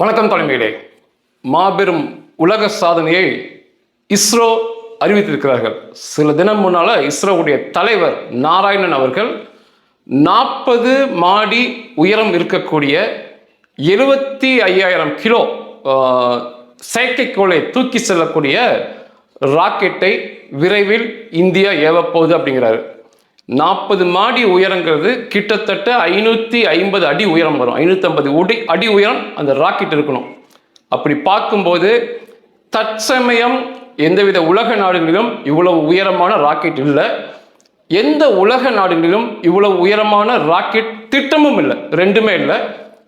வணக்கம் தலைமையிலே. மாபெரும் உலக சாதனையை இஸ்ரோ அறிவித்திருக்கிறார்கள். சில தினம் முன்னால் இஸ்ரோவுடைய தலைவர் நாராயணன் அவர்கள் நாற்பது மாடி உயரம் இருக்கக்கூடிய எழுபத்தி ஐயாயிரம் கிலோ செயற்கைக்கோளை தூக்கி செல்லக்கூடிய ராக்கெட்டை விரைவில் இந்தியா ஏவப்போகுது அப்படிங்கிறாரு. நாற்பது மாடி உயரங்கிறது கிட்டத்தட்ட ஐநூற்றி ஐம்பது அடி உயரம் வரும். ஐநூற்றம்பது உடி அடி உயரம் அந்த ராக்கெட் இருக்கணும். அப்படி பார்க்கும்போது தற்சமயம் எந்தவித உலக நாடுகளிலும் இவ்வளவு உயரமான ராக்கெட் இல்லை. எந்த உலக நாடுகளிலும் இவ்வளவு உயரமான ராக்கெட் திட்டமும் இல்லை. ரெண்டுமே இல்லை.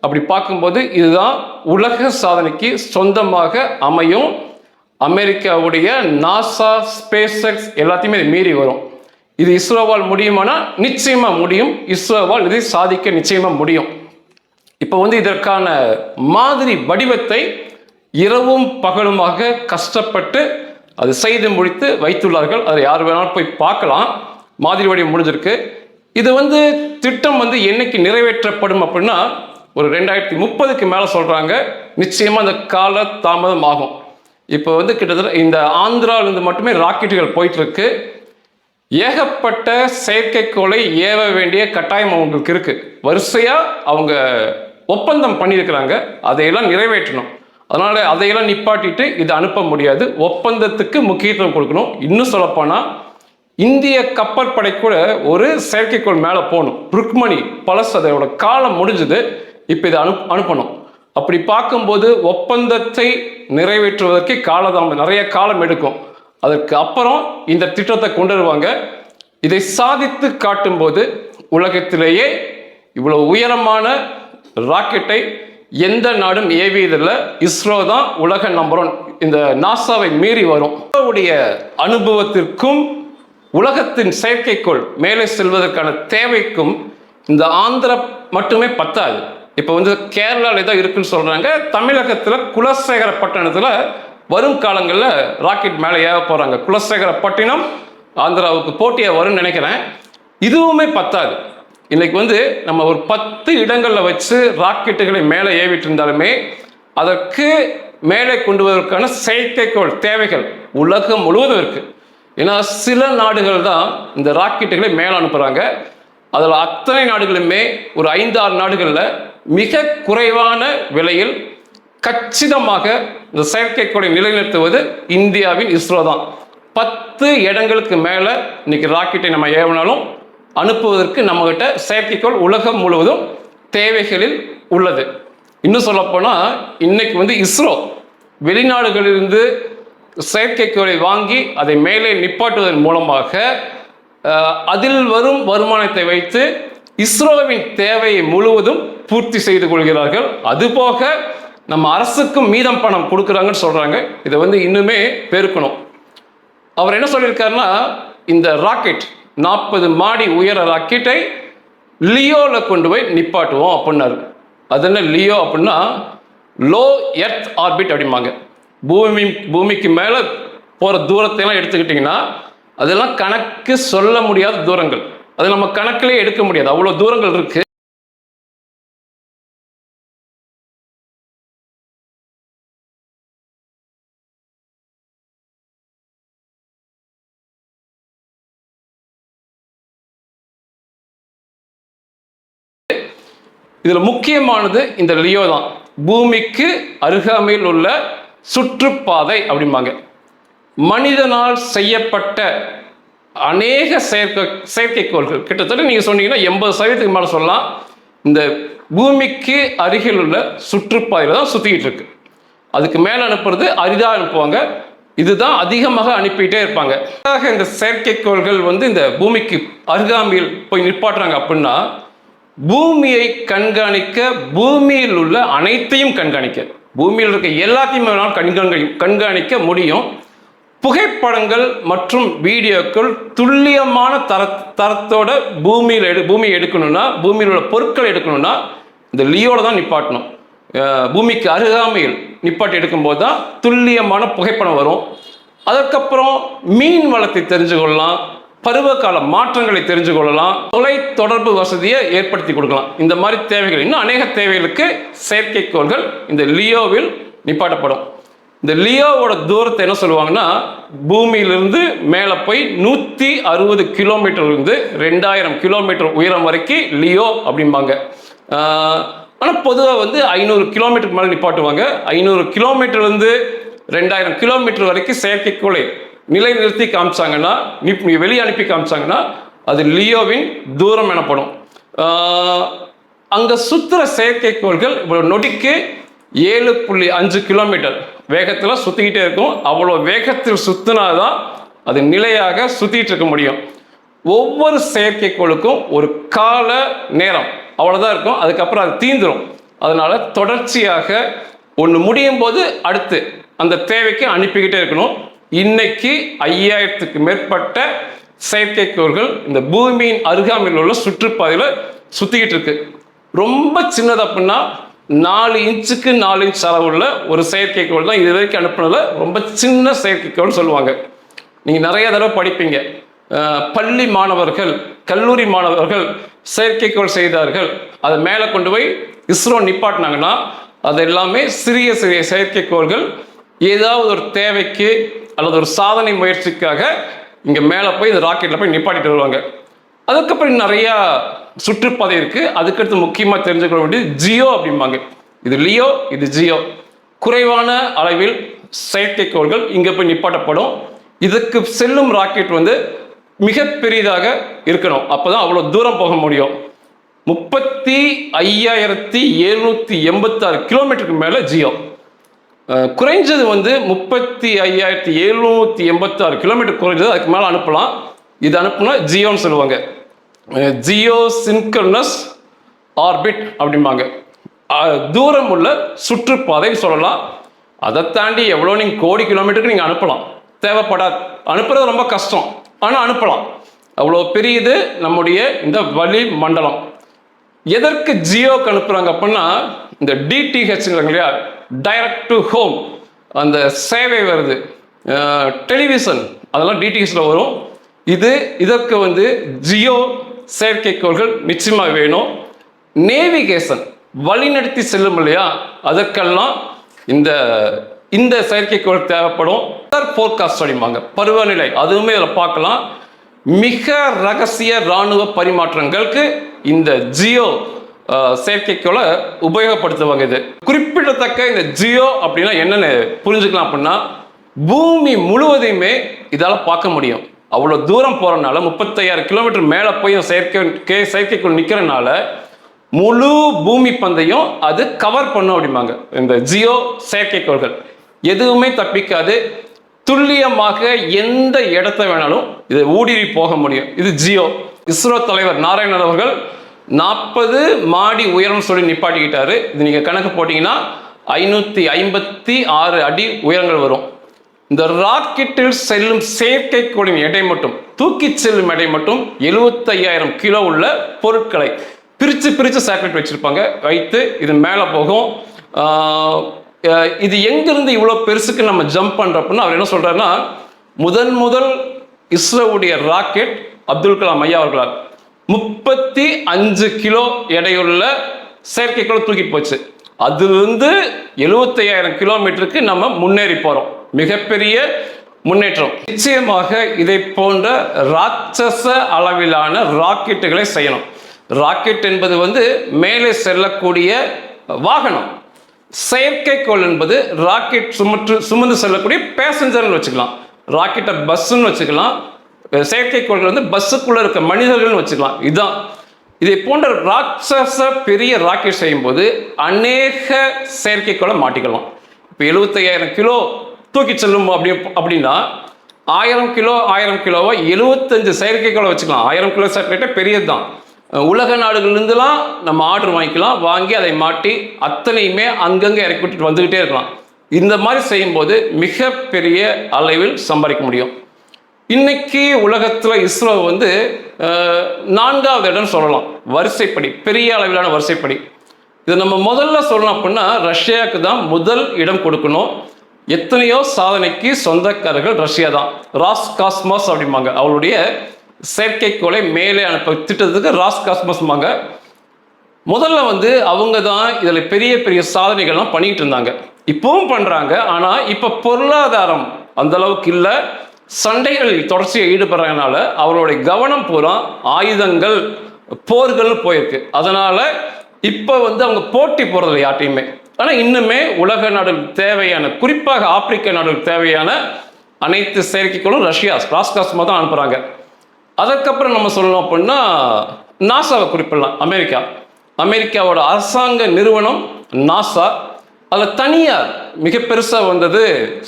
அப்படி பார்க்கும்போது இதுதான் உலக சாதனைக்கு சொந்தமாக அமையும். அமெரிக்காவுடைய நாசா ஸ்பேஸ் எக்ஸ் எல்லாத்தையுமே மீறி வரும். இது இஸ்ரோவால் முடியுமானா நிச்சயமா முடியும். இஸ்ரோவால் இதை சாதிக்க நிச்சயமா முடியும். இப்போ வந்து இதற்கான மாதிரி வடிவத்தை இரவும் பகலுமாக கஷ்டப்பட்டு அது செய்து முடித்து வைத்துள்ளார்கள். அதை யார் வேணாலும் போய் பார்க்கலாம். மாதிரி வடிவம் முடிஞ்சிருக்கு. இது வந்து திட்டம் வந்து என்னைக்கு நிறைவேற்றப்படும் அப்படின்னா ஒரு ரெண்டாயிரத்தி முப்பதுக்கு மேலே சொல்கிறாங்க நிச்சயமாக அந்த கால தாமதம் ஆகும். இப்போ வந்து கிட்டத்தட்ட இந்த ஆந்திராவிலிருந்து மட்டுமே ராக்கெட்டுகள் போயிட்டு இருக்கு. ஏகப்பட்ட செயற்கைக்கோளை ஏவ வேண்டிய கட்டாயம் அவங்களுக்கு இருக்கு. வரிசையா அவங்க ஒப்பந்தம் பண்ணியிருக்கிறாங்க. அதையெல்லாம் நிறைவேற்றணும். அதனால அதையெல்லாம் நிப்பாட்டிட்டு இதை அனுப்ப முடியாது. ஒப்பந்தத்துக்கு முக்கியத்துவம் கொடுக்கணும். இன்னும் சொல்லப்போனால் இந்திய கப்பற்படை கூட ஒரு செயற்கைக்கோள் மேலே போகணும். ருக்மணி பழசு அதோட காலம் முடிஞ்சது. இப்போ இதை அனுப் அனுப்பணும். அப்படி பார்க்கும்போது ஒப்பந்தத்தை நிறைவேற்றுவதற்கு காலதாமதம் நிறைய காலம் எடுக்கும். அதற்கு அப்புறம் இந்த திட்டத்தை கொண்டு வருவாங்க. இதை சாதித்து காட்டும்போது உலகத்திலேயே இவ்வளோ உயரமான ராக்கெட்டை எந்த நாடும் ஏவியதில்லை. இஸ்ரோ தான் உலக நம்பர் ஒன் இந்த நாசாவை மீறி வரும். இஸ்ரோவுடைய அனுபவத்திற்கும் உலகத்தின் செயற்கைக்கோள் மேலே செல்வதற்கான தேவைக்கும் இந்த ஆந்திரா மட்டுமே பத்தாது. இப்போ வந்து கேரளாவில் தான் இருக்குன்னு சொல்கிறாங்க தமிழகத்தில் குலசேகரப்பட்டினத்தில் வரும் காலங்களில் ராக்கெட் மேலே ஏவ போகிறாங்க குலசேகரப்பட்டினம் ஆந்திராவுக்கு போட்டியாக வரும்னு நினைக்கிறேன். இதுவுமே பத்தாது. இன்னைக்கு வந்து நம்ம ஒரு பத்து இடங்களில் வச்சு ராக்கெட்டுகளை மேலே ஏவிட்டு இருந்தாலுமே அதற்கு மேலே கொண்டு வருவதற்கான செயற்கைக்கோள் தேவைகள் உலகம் முழுவதும் இருக்குது ஏன்னா சில நாடுகள் தான் இந்த ராக்கெட்டுகளை மேலே அனுப்புகிறாங்க அதில் அத்தனை நாடுகளுமே ஒரு ஐந்து ஆறு நாடுகளில் மிக குறைவான விலையில் கச்சிதமாக இந்த செயற்கைக்கோளை நிலைநிறுத்துவது இந்தியாவின் இஸ்ரோ தான். பத்து இடங்களுக்கு மேலே இன்னைக்கு ராக்கெட்டை நம்ம ஏவினாலும் அனுப்புவதற்கு நம்மகிட்ட செயற்கைக்கோள் உலகம் முழுவதும் தேவைகளில் உள்ளது. இன்னும் சொல்லப்போனால் இன்னைக்கு வந்து இஸ்ரோ வெளிநாடுகளிலிருந்து செயற்கைக்கோளை வாங்கி அதை மேலே நிப்பாட்டுவதன் மூலமாக அதில் வரும் வருமானத்தை வைத்து இஸ்ரோவின் தேவையை முழுவதும் பூர்த்தி செய்து கொள்கிறார்கள். அதுபோக நம்ம அரசுக்கும் மீதம் பணம் கொடுக்குறாங்கன்னு சொல்கிறாங்க இதை வந்து இன்னுமே பெருக்கணும். அவர் என்ன சொல்லியிருக்காருன்னா இந்த ராக்கெட் நாற்பது மாடி உயர ராக்கெட்டை லியோவில் கொண்டு போய் நிப்பாட்டுவோம் அப்படின்னாரு. அது என்ன லியோ அப்படின்னா லோ எர்த் ஆர்பிட் அப்படிம்பாங்க. பூமி பூமிக்கு மேலே போகிற தூரத்தையெல்லாம் எடுத்துக்கிட்டிங்கன்னா அதெல்லாம் கணக்கு சொல்ல முடியாத தூரங்கள். அது நம்ம கணக்கிலே எடுக்க முடியாது. அவ்வளோ தூரங்கள் இருக்குது இதில் முக்கியமானது இந்த லியோ தான். பூமிக்கு அருகாமையில் உள்ள சுற்றுப்பாதை அப்படிம்பாங்க. மனிதனால் செய்யப்பட்ட அநேக செயற்கை செயற்கைக்கோள்கள். கிட்டத்தட்ட நீங்கள் சொன்னீங்கன்னா எண்பது சதவீதத்துக்கு மேலே சொல்லலாம். இந்த பூமிக்கு அருகில் உள்ள சுற்றுப்பாதையில் தான் சுற்றிக்கிட்டு இருக்கு. அதுக்கு மேலே அனுப்புறது அரிதாக அனுப்புவாங்க. இதுதான் அதிகமாக அனுப்பிட்டே இருப்பாங்க. இந்த செயற்கைக்கோள்கள் வந்து இந்த பூமிக்கு அருகாமையில் போய் நிப்பாட்டுறாங்க அப்படின்னா பூமியை கண்காணிக்க பூமியில் உள்ள அனைத்தையும் கண்காணிக்க. பூமியில் இருக்க எல்லாத்தையும் கண்காணி கண்காணிக்க முடியும். புகைப்படங்கள் மற்றும் வீடியோக்கள் துல்லியமான தர தரத்தோட பூமியில் எடு பூமியை எடுக்கணும்னா பூமியில் உள்ள பொருட்களை எடுக்கணும்னா இந்த லியோட தான் நிப்பாட்டணும். பூமிக்கு அருகாமையில் நிப்பாட்டி எடுக்கும்போது தான் துல்லியமான புகைப்படம் வரும். அதுக்கப்புறம் மீன் வளத்தை தெரிஞ்சு கொள்ளலாம் பருவகால மாற்றங்களை தெரிஞ்சு கொள்ளலாம். தொலை தொடர்பு வசதியை ஏற்படுத்தி கொடுக்கலாம். இந்த மாதிரி தேவைகள் இன்னும் அநேக தேவைகளுக்கு செயற்கைக்கோள்கள் இந்த லியோவில் நிப்பாட்டப்படும். இந்த லியோவோட தூரத்தை என்ன சொல்லுவாங்கன்னா பூமியிலிருந்து மேலே போய் நூற்றி அறுபது கிலோமீட்டர்லேருந்து ரெண்டாயிரம் கிலோமீட்டர் உயரம் வரைக்கும் லியோ அப்படிம்பாங்க. ஆனால் பொதுவாக வந்து ஐநூறு கிலோமீட்டருக்கு மேலே நிப்பாட்டுவாங்க. ஐநூறு கிலோமீட்டர்லேருந்து ரெண்டாயிரம் கிலோமீட்டர் வரைக்கும் செயற்கைக்கோளை நிலைநிறுத்தி காமிச்சாங்கன்னா வெளியே அனுப்பி காமிச்சாங்கன்னா அது லியோவின் தூரம் எனப்படும். அங்கே சுற்றுற செயற்கைக்கோள்கள் இவ்வளோ நொடிக்கு ஏழு புள்ளி அஞ்சு கிலோமீட்டர். வேகத்தில் சுற்றிக்கிட்டே இருக்கும். அவ்வளோ வேகத்தில் சுற்றினாதான் அது நிலையாக சுற்றிட்டு இருக்க முடியும். ஒவ்வொரு செயற்கைக்கோளுக்கும் ஒரு கால நேரம். அவ்வளோதான் இருக்கும். அதுக்கப்புறம் அது தீந்துடும் அதனால் தொடர்ச்சியாக ஒன்று முடியும் போது அடுத்து அந்த தேவைக்கு அனுப்பிக்கிட்டே இருக்கணும். இன்னைக்கு ஐயாயிரத்துக்கு மேற்பட்ட செயற்கைக்கோள்கள் இந்த பூமியின் அருகாமையில் உள்ள சுற்றுப்பாதையில் சுற்றிக்கிட்டு இருக்கு. ரொம்ப சின்னது அப்படின்னா நாலு இன்ச்சுக்கு நாலு இன்ச் அளவுள்ள ஒரு செயற்கைக்கோள் தான் இது வரைக்கும் அனுப்புனதுல ரொம்ப சின்ன செயற்கைக்கோள் சொல்லுவாங்க. நீங்கள் நிறைய தடவை படிப்பீங்க. பள்ளி மாணவர்கள் கல்லூரி மாணவர்கள் செயற்கைக்கோள் செய்தார்கள். அதை மேலே கொண்டு போய் இஸ்ரோ நிப்பாட்டினாங்கன்னா அது எல்லாமே சிறிய சிறிய செயற்கைக்கோள்கள் ஏதாவது ஒரு தேவைக்கு அல்லது ஒரு சாதனை முயற்சிக்காக இங்கே மேலே போய் இந்த ராக்கெட்டில் போய் நிப்பாட்டிட்டு வருவாங்க. அதுக்கப்புறம் நிறையா சுற்றுப்பாதை இருக்குது அதுக்கடுத்து முக்கியமாக தெரிஞ்சுக்கொள்ள வேண்டியது ஜியோ அப்படிம்பாங்க. இது லியோ இது ஜியோ. குறைவான அளவில் செயற்கைக்கோள்கள் இங்கே போய் நிப்பாட்டப்படும். இதுக்கு செல்லும் ராக்கெட் வந்து மிக பெரிதாக இருக்கணும். அப்போ தான் அவ்வளோ தூரம் போக முடியும். முப்பத்தி ஐயாயிரத்தி எழுநூற்றி எண்பத்தாறு கிலோமீட்டருக்கு மேலே ஜியோ. குறைஞ்சது வந்து முப்பத்தி ஐயாயிரத்தி எழுநூற்றி எண்பத்தாறு கிலோமீட்டர் குறைஞ்சது அதுக்கு மேலே அனுப்பலாம். இது அனுப்புனா ஜியோன்னு சொல்லுவாங்க. ஜியோ சின்கர்னஸ் ஆர்பிட் அப்படிம்பாங்க. தூரம் உள்ள சுற்றுப்பாதை சொல்லலாம். அதை தாண்டி எவ்வளோ நீங்கள் கோடி கிலோமீட்டருக்கு நீங்கள் அனுப்பலாம். தேவைப்படாது. அனுப்புறது ரொம்ப கஷ்டம். ஆனால் அனுப்பலாம். அவ்வளோ பெரியது நம்முடைய இந்த வளி மண்டலம். எதற்கு ஜியோக்கு அனுப்புகிறாங்க அப்படின்னா இந்த டிடிஹெச் இல்லையா? டைரக்ட் டு ஹோம் அந்த சேவை வருது. டெலிவிஷன் அதெல்லாம் டிடிஎஸில் வரும். இது இதற்கு வந்து ஜியோ செயற்கைக்கோள்கள் நிச்சயமாக வேணும். நேவிகேஷன் வழிநடத்தி செல்லும் இல்லையா? அதற்கெல்லாம் இந்த இந்த செயற்கைக்கோள் தேவைப்படும். ஃபோர்காஸ்ட் அப்படிம்பாங்க. பருவநிலை. அதுவுமே இதில் பார்க்கலாம். மிக ரகசிய இராணுவ பரிமாற்றங்களுக்கு இந்த ஜியோ செயற்கைக்கோளை உபயோகப்படுத்துவாங்க இது. குறிப்பிடத்தக்க இந்த ஜியோ அப்படின்னா என்னன்னு புரிஞ்சுக்கலாம் அப்படின்னா பூமி முழுவதையுமே இதால் பார்க்க முடியும். அவ்வளோ தூரம் போகிறனால முப்பத்தையாயிரம் கிலோமீட்டர் மேலே போய் செயற்கை செயற்கைக்குள் செயற்கைக்கோள் நிற்கிறனால முழு பூமி பந்தையும் அது கவர் பண்ணும் அப்படிம்பாங்க. இந்த ஜியோ செயற்கைக்கோள்கள். எதுவுமே தப்பிக்காது. துல்லியமாக எந்த இடத்த வேணாலும் இதை ஊடுருவி போக முடியும். இது ஜியோ. இஸ்ரோ தலைவர் நாராயணன் அவர்கள் நாற்பது மாடி உயரம் சொல்லி நிப்பாட்டிக்கிட்டாரு. இது நீங்கள் கணக்கு போட்டிங்கன்னா ஐநூற்றி ஐம்பத்தி ஆறு அடி உயரங்கள் வரும். இந்த ராக்கெட்டில் செல்லும் செயற்கைக்கோளின் எடை மட்டும் தூக்கி செல்லும் எடை மட்டும் 75000 கிலோ உள்ள பொருட்களை பிரித்து பிரித்து சேட்டலைட் வச்சுருப்பாங்க. வைத்து இது மேலே போகும். இது எங்கேருந்து இவ்வளோ பெருசுக்கு நம்ம ஜம்ப் பண்ணுறப்பன்னு அவர் என்ன சொல்கிறாருன்னா முதன் முதல் இஸ்ரோவுடைய ராக்கெட் அப்துல் கலாம் ஐயா அவர்களால் முப்பத்தி அஞ்சு கிலோ எடையுள்ள செயற்கைக்கோள் தூக்கிட்டு போச்சு. அதிலிருந்து எழுபத்தையாயிரம் கிலோமீட்டருக்கு நம்ம முன்னேறி போகிறோம் மிகப்பெரிய முன்னேற்றம். நிச்சயமாக இதை போன்ற ராட்சச அளவிலான ராக்கெட்டுகளை செய்யணும். ராக்கெட் என்பது வந்து மேலே செல்லக்கூடிய வாகனம். செயற்கைக்கோள் என்பது ராக்கெட் சுமற்று சுமந்து செல்லக்கூடிய பேசஞ்சர்னு வச்சுக்கலாம். ராக்கெட்டை பஸ்ஸுன்னு வச்சுக்கலாம். செயற்கைக்கோள்கள் வந்து பஸ்ஸுக்குள்ள இருக்க மனிதர்கள்னு வச்சுக்கலாம். இதுதான் இதை போன்ற ராட்சச பெரிய ராக்கெட் செய்யும்போது அநேக செயற்கைக்கோளை மாட்டிக்கலாம். இப்போ எழுபத்தையாயிரம் கிலோ தூக்கி செல்லும் அப்படி அப்படின்னா ஆயிரம் கிலோ ஆயிரம் கிலோவா எழுபத்தஞ்சு செயற்கைக்கோளை வச்சுக்கலாம். ஆயிரம் கிலோ சேட்டலைட்டே பெரியது தான் உலக நாடுகள்லேருந்துலாம் நம்ம ஆர்டர் வாங்கிக்கலாம். வாங்கி அதை மாட்டி அத்தனையுமே அங்கங்கே இறக்கி விட்டுட்டு வந்துக்கிட்டே இருக்கலாம். இந்த மாதிரி செய்யும்போது மிகப்பெரிய அளவில் சம்பாதிக்க முடியும். இன்னைக்கு உலகத்தில் இஸ்ரோ வந்து நான்காவது இடம் சொல்லலாம். வரிசைப்படி பெரிய அளவிலான வரிசைப்படி. இதை நம்ம முதல்ல சொல்லணும் அப்படின்னா ரஷ்யாவுக்கு தான் முதல் இடம் கொடுக்கணும். எத்தனையோ சாதனைக்கு சொந்தக்காரர்கள் ரஷ்யா தான். ராஸ் காஸ்மாஸ் அப்படிம்பாங்க. அவளுடைய செயற்கைக்கோளை மேலே அனுப்ப திட்டத்துக்கு ராஸ் காஸ்மஸ்மாங்க முதல்ல வந்து அவங்க தான் இதில் பெரிய பெரிய சாதனைகள்லாம் பண்ணிகிட்டு இருந்தாங்க. இப்பவும் பண்ணுறாங்க ஆனால் இப்போ பொருளாதாரம் அந்தளவுக்கு இல்லை. சண்டைகளில் தொடர்ச்சியாக ஈடுபடுறதுனால அவருடைய கவனம் பூரா ஆயுதங்கள் போர்கள் போயிருக்கு. அதனால இப்போ வந்து அவங்க போட்டி போகிறதில்ல யார்ட்டையுமே. ஆனால் இன்னுமே உலக நாடுகளுக்கு தேவையான குறிப்பாக ஆப்பிரிக்க நாடுகளுக்கு தேவையான அனைத்து செயற்கைகளும் ரஷ்யா ராஸ்காஸ்மா தான் அனுப்புகிறாங்க அதுக்கப்புறம் நம்ம சொல்லணும் அப்படின்னா நாசாவை குறிப்பிடலாம் அமெரிக்கா. அமெரிக்காவோட அரசாங்க நிறுவனம் நாசா. அதில் தனியார் மிக பெருசாக வந்தது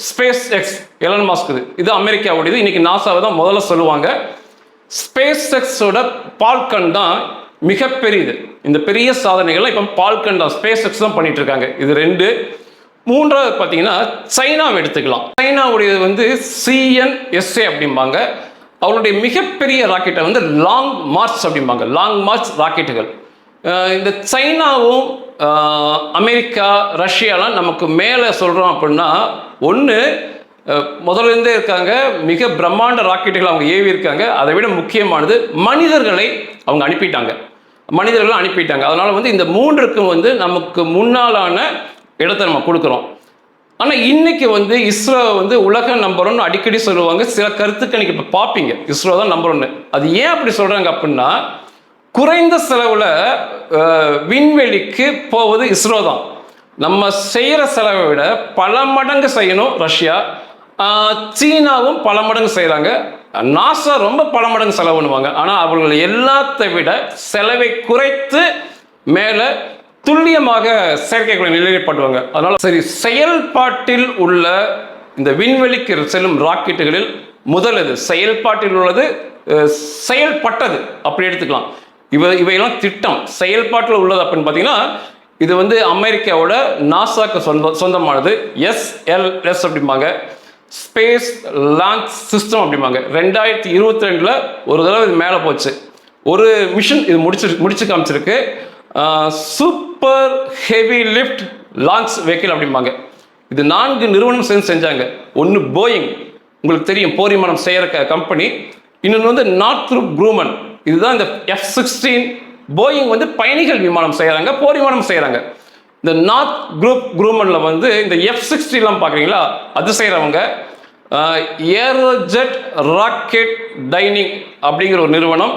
ஸ்பேஸ் எக்ஸ் எலன் மாஸ்க்கு இது அமெரிக்காவுடையது இன்னைக்கு நாசாவை தான் முதல்ல சொல்லுவாங்க. ஸ்பேஸ் எக்ஸோட பால்கன் தான் மிகப்பெரியது. இந்த பெரிய சாதனைகள்லாம் இப்போ பால்கன் தான் ஸ்பேஸ் எக்ஸ் தான் பண்ணிட்டு இருக்காங்க இது ரெண்டு. மூன்றாவது பார்த்தீங்கன்னா சைனாவை எடுத்துக்கலாம். சைனாவுடையது வந்து சிஎன்எஸ்ஏ அப்படிம்பாங்க. அவருடைய மிகப்பெரிய ராக்கெட்டை வந்து லாங் மார்ச் அப்படிம்பாங்க. லாங் மார்ச் ராக்கெட்டுகள். இந்த சைனாவும் அமெரிக்கா ரஷ்யாலாம் நமக்கு மேலே சொல்கிறோம் அப்படின்னா ஒன்று முதல்ல இருந்தே இருக்காங்க மிக பிரம்மாண்ட ராக்கெட்டுகள் அவங்க ஏவி இருக்காங்க. அதை விட முக்கியமானது மனிதர்களை அவங்க அனுப்பிட்டாங்க. மனிதர்களை அனுப்பிட்டாங்க. அதனால் வந்து இந்த மூன்றுக்கும் வந்து நமக்கு முன்னாலான இடத்தை நம்ம கொடுக்குறோம். ஆனால் இன்னைக்கு வந்து இஸ்ரோ வந்து உலக நம்பர் ஒன்று அடிக்கடி சொல்லுவாங்க. சில கருத்துக்கள் நீங்கள் இப்போ பார்ப்பீங்க இஸ்ரோ தான் நம்பர் ஒன்று அது ஏன் அப்படி சொல்கிறாங்க அப்படின்னா குறைந்த செலவில் விண்வெளிக்கு போவது இஸ்ரோ தான். நம்ம செய்கிற செலவை விட பல மடங்கு செய்யணும் ரஷ்யா. சீனாவும் பல மடங்கு செய்கிறாங்க நாசா ரொம்ப பல மடங்கு செலவு பண்ணுவாங்க ஆனால் அவர்கள் எல்லாத்தை விட செலவை குறைத்து மேலே துல்லியமாக செயற்கைக்கோளை நிலைப்படுவாங்க அதனால் சரி செயல்பாட்டில் உள்ள இந்த விண்வெளிக்கு செல்லும் ராக்கெட்டுகளில் முதல் இது செயல்பாட்டில் உள்ளது செயல்பட்டது. அப்படி எடுத்துக்கலாம். இவ இவையெல்லாம் திட்டம். செயல்பாட்டில் உள்ளது அப்படின்னு பார்த்தீங்கன்னா இது வந்து அமெரிக்காவோட நாசாக்கு சொந்த சொந்தமானது. எஸ்எல்எஸ் அப்படிம்பாங்க. ஸ்பேஸ் லான்ச் சிஸ்டம் அப்படிம்பாங்க. ரெண்டாயிரத்தி இருபத்தி ரெண்டில் ஒரு தடவை இது மேலே போச்சு. ஒரு மிஷன் இது முடிச்சு முடிச்சு காமிச்சிருக்கு. Super heavy lift launch vehicle அப்படிம்பாங்க. இது நான்கு நிறுவனம் சேர்ந்து செஞ்சாங்க. ஒன்று போயிங் உங்களுக்கு தெரியும் போர் விமானம் செய்கிற கம்பெனி இன்னொன்று வந்து நார்த்ரூப் குரூமன் இதுதான் இந்த எஃப் சிக்ஸ்டீன் போயிங் வந்து பயணிகள் விமானம் செய்கிறாங்க போர் விமானம் செய்கிறாங்க இந்த நார்த் குரூப் குரூமனில் வந்து இந்த எஃப் சிக்ஸ்டிலாம் பார்க்குறீங்களா அது செய்கிறவங்க ஏரோஜெட் ராக்கெட் டைனிங் அப்படிங்கிற ஒரு நிறுவனம்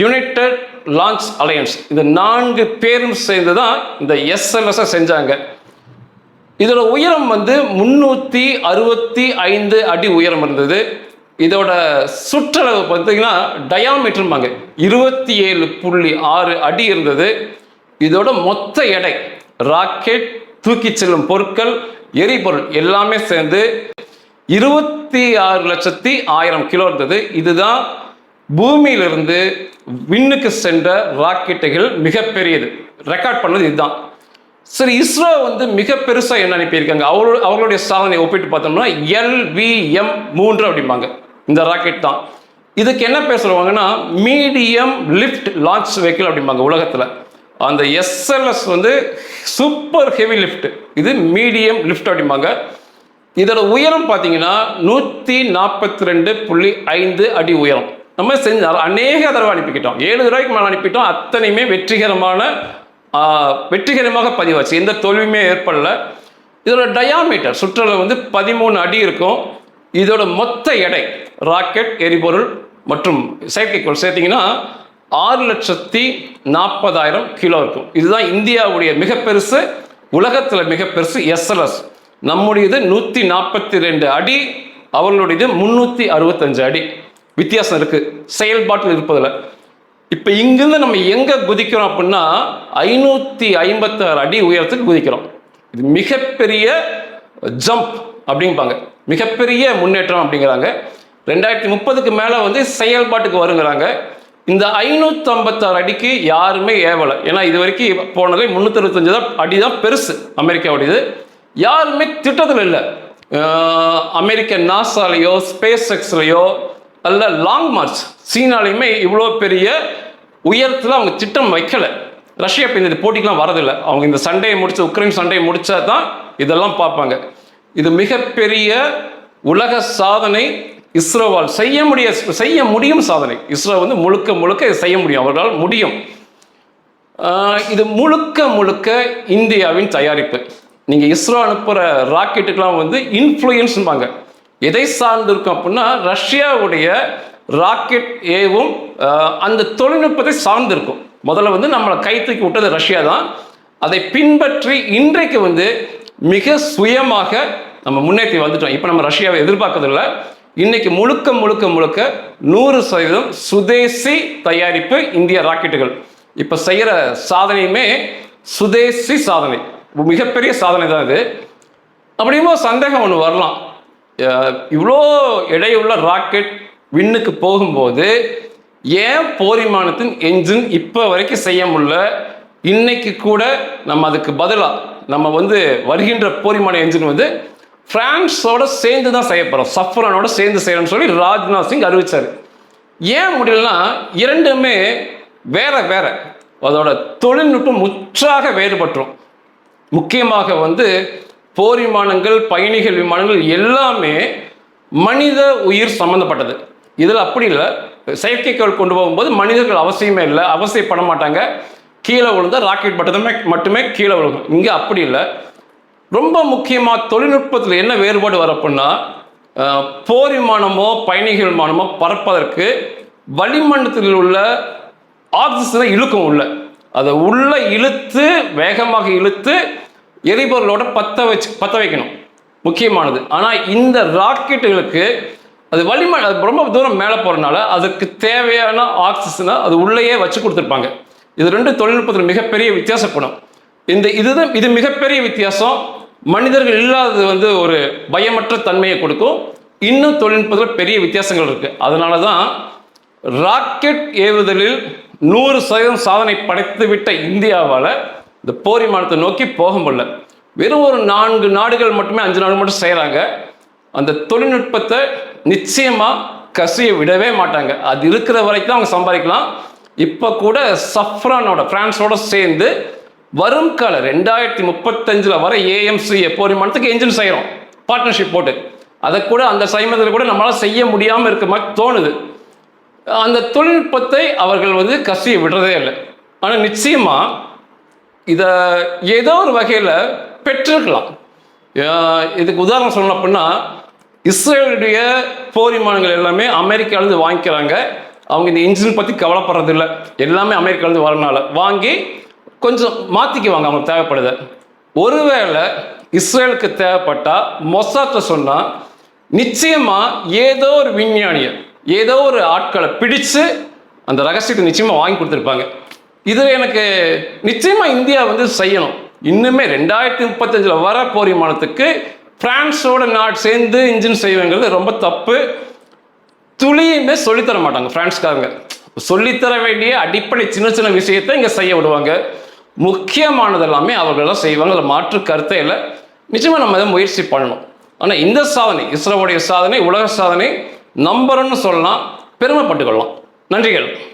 யுனைடெட் லான்ச் அலையன்ஸ் இந்த நான்கு பேரும் சேர்ந்து தான் இந்த எஸ்எல்எஸ்ஸை செஞ்சாங்க. இதோட உயரம் வந்து முன்னூற்றி அறுபத்தி ஐந்து அடி உயரம் இருந்தது. இதோட சுற்றளவு பார்த்தீங்கன்னா டயாமீட்டர்பாங்க இருபத்தி ஏழு புள்ளி ஆறு அடி இருந்தது. இதோட மொத்த எடை ராக்கெட் தூக்கி செல்லும் பொருட்கள் எரிபொருள் எல்லாமே சேர்ந்து இருபத்தி ஆறு லட்சத்தி ஆயிரம் கிலோ இருந்தது. இதுதான் பூமியிலிருந்து விண்ணுக்கு சென்ற ராக்கெட்டுகள் மிகப்பெரியது. ரெக்கார்ட் பண்ணது இதுதான். சரி இஸ்ரோ வந்து மிக பெருசாக என்ன அனுப்பியிருக்காங்க? அவரோட அவர்களுடைய சாதனை ஒப்பிட்டு பார்த்தோம்னா எல்விஎம் மூன்று அப்படிம்பாங்க. இந்த ராக்கெட் தான். இதுக்கு என்ன பேர் சொல்லுவாங்கன்னா மீடியம் லிஃப்ட் லான்ச் வெஹிக்கிள் அப்படிம்பாங்க உலகத்தில். அந்த எஸ்எல்எஸ் வந்து சூப்பர் ஹெவி லிஃப்ட் இது மீடியம் லிஃப்ட் அப்படிம்பாங்க. இதோட உயரம் பார்த்தீங்கன்னா நூற்றி நாற்பத்தி ரெண்டு புள்ளி ஐந்து அடி உயரம். நம்ம செஞ்ச அநேக தடவை அனுப்பிக்கிட்டோம். ஏழு ரூபாய்க்கு மேலே அனுப்பிட்டோம். அத்தனையுமே வெற்றிகரமான வெற்றிகரமாக பதிவாச்சு. எந்த தோல்வியுமே ஏற்படல. இதோட டயாமீட்டர் சுற்றளவு வந்து பதிமூணு அடி இருக்கும். இதோட மொத்த எடை ராக்கெட் எரிபொருள் மற்றும் செயற்கைக்கோள் சேர்த்தீங்கன்னா ஆறு லட்சத்தி நாற்பதாயிரம் கிலோ இருக்கும். இதுதான் இந்தியாவுடைய மிக பெருசு உலகத்தில் மிக பெருசு எஸ்எல்எஸ் நம்முடையது நூற்றி நாற்பத்தி ரெண்டு அடி அவர்களுடையது முந்நூற்றி அறுபத்தஞ்சு அடி. வித்தியாசம் இருக்குது செயல்பாட்டில் இருப்பதில். இப்போ இங்கிருந்து நம்ம எங்கே குதிக்கிறோம் அப்படின்னா ஐநூற்றி ஐம்பத்தாறு அடி உயரத்துக்கு குதிக்கிறோம். இது மிகப்பெரிய ஜம்ப் அப்படிம்பாங்க. மிகப்பெரிய முன்னேற்றம் அப்படிங்கிறாங்க. ரெண்டாயிரத்தி முப்பதுக்கு மேலே வந்து செயல்பாட்டுக்கு வருங்கிறாங்க. இந்த ஐநூற்றம்பத்தாறு அடிக்கு யாருமே ஏவலை. ஏன்னா இது வரைக்கும் போனதே முந்நூற்றி தான் அடி தான் பெருசு அமெரிக்காவுடையது. யாருமே திட்டத்தில் இல்லை. அமெரிக்க நாசாலேயோ ஸ்பேஸ் எக்ஸ்லேயோ அல்ல லாங் மார்ச் சீனாலையுமே இவ்வளோ பெரிய உயரத்தில் அவங்க திட்டம் வைக்கலை. ரஷ்யா இப்போ இந்த போட்டிக்கெலாம் வரதில்லை. அவங்க இந்த சண்டையை முடிச்சு உக்ரைன் சண்டையை முடித்தா தான் இதெல்லாம் பார்ப்பாங்க. இது மிகப்பெரிய உலக சாதனை இஸ்ரோவால் செய்ய முடிய செய்ய முடியும் சாதனை. இஸ்ரோ வந்து முழுக்க முழுக்க செய்ய முடியும். அவர்களால் முடியும். இது முழுக்க முழுக்க இந்தியாவின் தயாரிப்பு. நீங்கள் இஸ்ரோ அனுப்புகிற ராக்கெட்டுக்கெலாம் வந்து இன்ஃப்ளூயன்ஸ்பாங்க எதை சார்ந்து இருக்கும் அப்படின்னா ரஷ்யாவுடைய ராக்கெட் ஏவும் அந்த தொழில்நுட்பத்தை சார்ந்திருக்கும் முதல்ல வந்து நம்மளை கை தூக்கி விட்டது ரஷ்யா தான். அதை பின்பற்றி இன்றைக்கு வந்து மிக சுயமாக நம்ம முன்னேற்றி வந்துட்டோம். இப்போ நம்ம ரஷ்யாவை எதிர்பார்க்கறதில்லை. இன்னைக்கு முழுக்க முழுக்க முழுக்க நூறு சதவீதம் சுதேசி தயாரிப்பு இந்திய ராக்கெட்டுகள். இப்போ செய்கிற சாதனையுமே சுதேசி சாதனை. மிகப்பெரிய சாதனை தான் இது. அப்படியுமோ சந்தேகம் ஒன்று வரலாம். இவ்வளோ இடையுள்ள ராக்கெட் விண்ணுக்கு போகும்போது ஏன் போரிமானத்தின் என்ஜின் இப்போ வரைக்கும் செய்ய முடியல? இன்னைக்கு கூட நம்ம அதுக்கு பதிலாக நம்ம வந்து வருகின்ற போரிமான என்ஜின் வந்து பிரான்ஸோட சேர்ந்து தான் செய்ய போகிறோம் சஃப்ரானோட சேர்ந்து செய்யணும்னு சொல்லி ராஜ்நாத் சிங் அறிவிச்சார். ஏன் முடியலன்னா இரண்டுமே வேற வேற. அதோட தொழில்நுட்பம் முற்றாக வேறுபட்டுரும். முக்கியமாக வந்து போர் விமானங்கள் பயணிகள் விமானங்கள் எல்லாமே மனித உயிர் சம்மந்தப்பட்டது இதில் அப்படி இல்லை. செயற்கைக்கோள் கொண்டு போகும்போது மனிதர்கள் அவசியமே இல்லை. அவசியப்பட மாட்டாங்க. கீழே விழுந்தால் ராக்கெட் மட்டுமே மட்டுமே கீழே விழுகும். இங்கே அப்படி இல்லை. ரொம்ப முக்கியமாக தொழில்நுட்பத்தில் என்ன வேறுபாடு வரப்புன்னா போர் விமானமோ பயணிகள் விமானமோ பறப்பதற்கு வளிமண்டலத்தில் உள்ள ஆக்சிஜனை இழுக்கும் உள்ள அதை உள்ள இழுத்து வேகமாக இழுத்து எரிபொருளோட பத்த வச்சு பத்த வைக்கணும். முக்கியமானது. ஆனால் இந்த ராக்கெட்டுகளுக்கு அது வளிம அது ரொம்ப தூரம் மேலே போகிறனால அதுக்கு தேவையான ஆக்சிஜனை அது உள்ளேயே வச்சு கொடுத்துருப்பாங்க. இது ரெண்டு தொழில்நுட்பத்தில் மிகப்பெரிய வித்தியாசப்படும். இந்த இதுதான் இது மிகப்பெரிய வித்தியாசம். மனிதர்கள் இல்லாதது வந்து ஒரு பயமற்ற தன்மையை கொடுக்கும். இன்னும் தொழில்நுட்பத்தில் பெரிய வித்தியாசங்கள் இருக்குது அதனால தான் ராக்கெட் ஏவுதலில் நூறு சதவீதம் சாதனை படைத்து விட்ட இந்தியாவால் இந்த போர் விமானத்தை நோக்கி போக முடியல. வெறும் ஒரு நான்கு நாடுகள் மட்டுமே அஞ்சு நாடுகள் மட்டும் செய்கிறாங்க அந்த தொழில்நுட்பத்தை நிச்சயமாக கசிய விடவே மாட்டாங்க. அது இருக்கிற வரைக்கும் அவங்க சம்பாதிக்கலாம். இப்போ கூட சஃப்ரானோட பிரான்ஸோட சேர்ந்து வரும் கால ரெண்டாயிரத்தி முப்பத்தஞ்சில் வர ஏஎம்சி போர் விமானத்துக்கு என்ஜின் செய்கிறோம் பார்ட்னர்ஷிப் போட்டு. அதை கூட அந்த சைமத்தில் கூட நம்மளால் செய்ய முடியாமல் இருக்க மாதிரி தோணுது. அந்த தொழில்நுட்பத்தை அவர்கள் வந்து கசிய விடுறதே இல்லை. ஆனால் நிச்சயமாக இதை ஏதோ ஒரு வகையில் பெற்றிருக்கலாம். இதுக்கு உதாரணம் சொல்லணும் அப்படின்னா இஸ்ரேலுடைய போர் விமானங்கள் எல்லாமே அமெரிக்காவிலேருந்து வாங்கிக்கிறாங்க. அவங்க இந்த இன்ஜின் பற்றி கவலைப்படுறதில்ல எல்லாமே அமெரிக்காவிலேருந்து வரனால வாங்கி கொஞ்சம் மாற்றிக்குவாங்க அவங்களுக்கு தேவைப்படுது ஒருவேளை இஸ்ரேலுக்கு தேவைப்பட்டால் மொசாத்தை சொன்னால் நிச்சயமாக ஏதோ ஒரு விஞ்ஞானியை ஏதோ ஒரு ஆட்களை பிடிச்சு அந்த ரகசியத்தை நிச்சயமாக வாங்கி கொடுத்துருப்பாங்க. இது எனக்கு நிச்சயமாக இந்தியா வந்து செய்யணும். இன்னுமே ரெண்டாயிரத்தி முப்பத்தஞ்சில் வர போர் விமானத்துக்கு பிரான்ஸோட நாடு சேர்ந்து இன்ஜின் செய்வங்கிறது ரொம்ப தப்பு. துளியுமே சொல்லித்தர மாட்டாங்க ஃப்ரான்ஸ்காரங்க சொல்லித்தர வேண்டிய அடிப்படை சின்ன சின்ன விஷயத்தை இங்கே செய்ய விடுவாங்க. முக்கியமானது எல்லாமே அவர்கள் செய்வாங்க. அதில் மாற்று கருத்தை இல்லை. நிச்சயமாக நம்ம இதை முயற்சி பண்ணணும்? ஆனால் இந்த சாதனை இஸ்ரோவுடைய சாதனை உலக சாதனை நம்பருன்னு சொல்லலாம் பெருமைப்பட்டுக் கொள்ளலாம். நன்றிகள்.